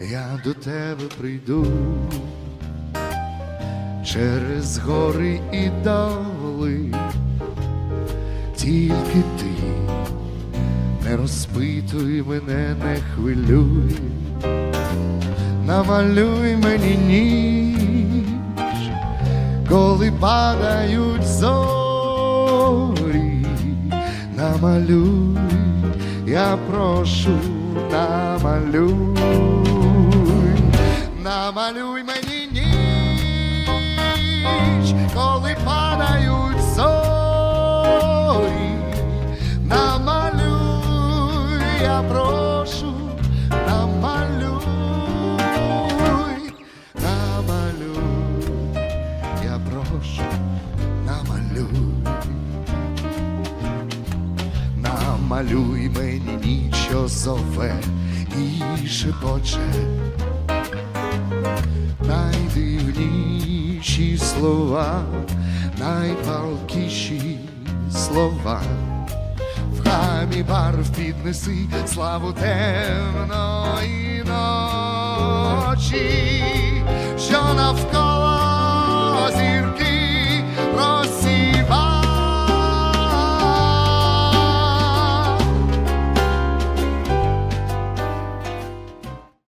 я до тебе прийду через гори і доли, тільки ти не розпитуй мене, не хвилюй, намалюй мені ніч, коли падають зорі, намалюй, я прошу, намалюй, прошу, намалюй, намалюй, я прошу, намалюй. Намалюй мені ніч, що зове і шепоче найдивніші слова, найпалкіші слова та мій барв піднеси славу темної ночі, що навколо.